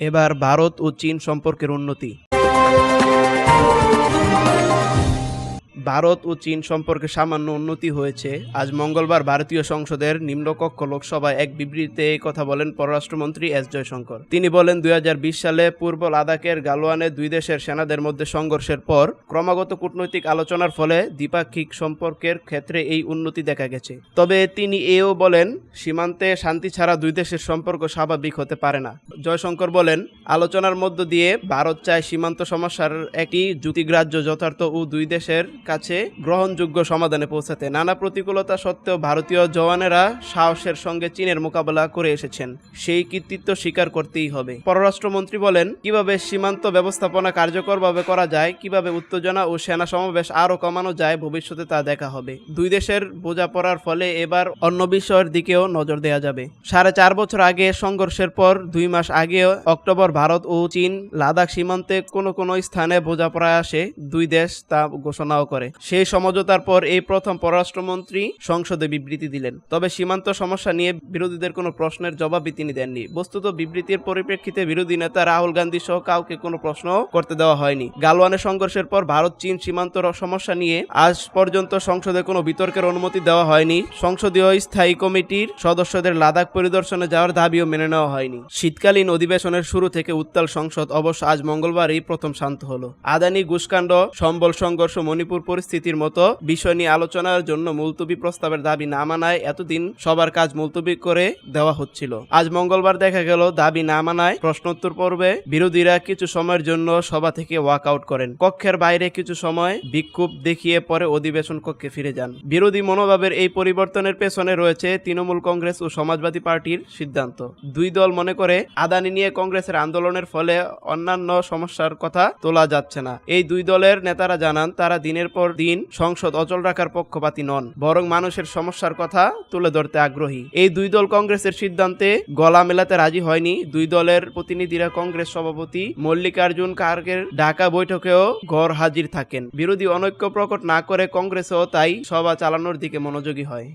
এবার ভারত ও চীন সম্পর্কের উন্নতি। ভারত ও চীন সম্পর্কে সামান্য উন্নতি হয়েছে। আজ মঙ্গলবার ভারতীয় সংসদের নিম্নকক্ষ লোকসভায় এক বিবৃতিতে এই কথা বলেন পররাষ্ট্রমন্ত্রী এস জয়শঙ্কর। তিনি বলেন, দুই হাজার বিশ সালে পূর্ব লাদাখের গালোয়ানে দুই দেশের সেনাদের মধ্যে সংঘর্ষের পর ক্রমাগত কূটনৈতিক আলোচনার ফলে দ্বিপাক্ষিক সম্পর্কের ক্ষেত্রে এই উন্নতি দেখা গেছে। তবে তিনি এও বলেন, সীমান্তে শান্তি ছাড়া দুই দেশের সম্পর্ক স্বাভাবিক হতে পারে না। জয়শঙ্কর বলেন, আলোচনার মধ্য দিয়ে ভারত চায় সীমান্ত সমস্যার একটি যুক্তিগ্রাহ্য যথার্থ ও দুই দেশের কাছে গ্রহণযোগ্য সমাধানে পৌঁছাতে। নানা প্রতিকূলতা সত্ত্বেও ভারতীয় জওয়ানেরা সাহসের সঙ্গে চীনের মোকাবেলা করে এসেছেন। সেই কৃতিত্ব স্বীকার করতেই হবে। পররাষ্ট্রমন্ত্রী বলেন, কীভাবে সীমান্ত ব্যবস্থাপনা কার্যকরভাবে করা যায়, কীভাবে উত্তেজনা ও সেনা সমাবেশ আরও কমানো যায়, ভবিষ্যতে তা দেখা হবে। দুই দেশের বোঝাপড়ার ফলে এবার অন্য বিষয়ের দিকেও নজর দেওয়া যাবে। সাড়ে চার বছর আগে সংঘর্ষের পর দুই মাস আগে অক্টোবর ভারত ও চীন লাদাখ সীমান্তে কোনো কোনো স্থানে বোঝাপড়ায় আসে দুই দেশ তা ঘোষণাও করে। সেই সমঝোতার পর এই প্রথম পররাষ্ট্রমন্ত্রী সংসদে বিবৃতি দিলেন। তবে সীমান্ত সমস্যা নিয়ে বিরোধীদের কোনো প্রশ্নের জবাবই তিনি দেননি। বস্তুত বিবৃতির পরিপ্রেক্ষিতে বিরোধী নেতা রাহুল গান্ধী সহ কাউকে কোনো প্রশ্ন করতে দেওয়া হয়নি। গালওয়ানে সংঘর্ষের পর ভারত চীন সীমান্ত সমস্যা নিয়ে আজ পর্যন্ত সংসদে কোনো বিতর্কের অনুমতি দেওয়া হয়নি। সংসদীয় স্থায়ী কমিটির সদস্যদের লাদাখ পরিদর্শনে যাওয়ার দাবিও মেনে নেওয়া হয়নি। শীতকালীন অধিবেশনের শুরু থেকে উত্তাল সংসদ অবশ্য আজ মঙ্গলবারই প্রথম শান্ত হলো। আদানি ঘুষকাণ্ড সম্বল সংঘর্ষ, মণিপুর পরিস্থিতির মতো বিষয় নিয়ে আলোচনার জন্য মুলতবি প্রস্তাবের দাবি না মানায় এতদিন সবার কাজ মুলতবি করে দেওয়া হচ্ছিল। আজ মঙ্গলবার দেখা গেল, দাবি না মানায় প্রশ্নোত্তর পর্বে বিরোধীরা কিছু সময়ের জন্য সভা থেকে ওয়াক আউট করেন। কক্ষের বাইরে কিছু সময় বিক্ষোভ দেখিয়ে পরে অধিবেশন কক্ষে ফিরে যান। বিরোধী মনোভাবের এই পরিবর্তনের পেছনে রয়েছে তৃণমূল কংগ্রেস ও সমাজবাদী পার্টির সিদ্ধান্ত। দুই দল মনে করে আদানি নিয়ে কংগ্রেসের আন্দোলনের ফলে অন্যান্য সমস্যার কথা তোলা যাচ্ছে না। এই দুই দলের নেতারা জানান, তারা দিনের পর দিন সংসদ অচল রাখার পক্ষপাতী নন, বরং মানুষের সমস্যার কথা তুলে ধরতে আগ্রহী। এই দুই দল কংগ্রেসের সিদ্ধান্তে গলা মেলাতে রাজি হয়নি। দুই দলের প্রতিনিধিরা কংগ্রেস সভাপতি মল্লিকার্জুন কার্গের ঢাকা বৈঠকেও ঘর হাজির থাকেন। বিরোধী অনৈক্য প্রকট না করে কংগ্রেসও তাই সভা চালানোর দিকে মনোযোগী হয়।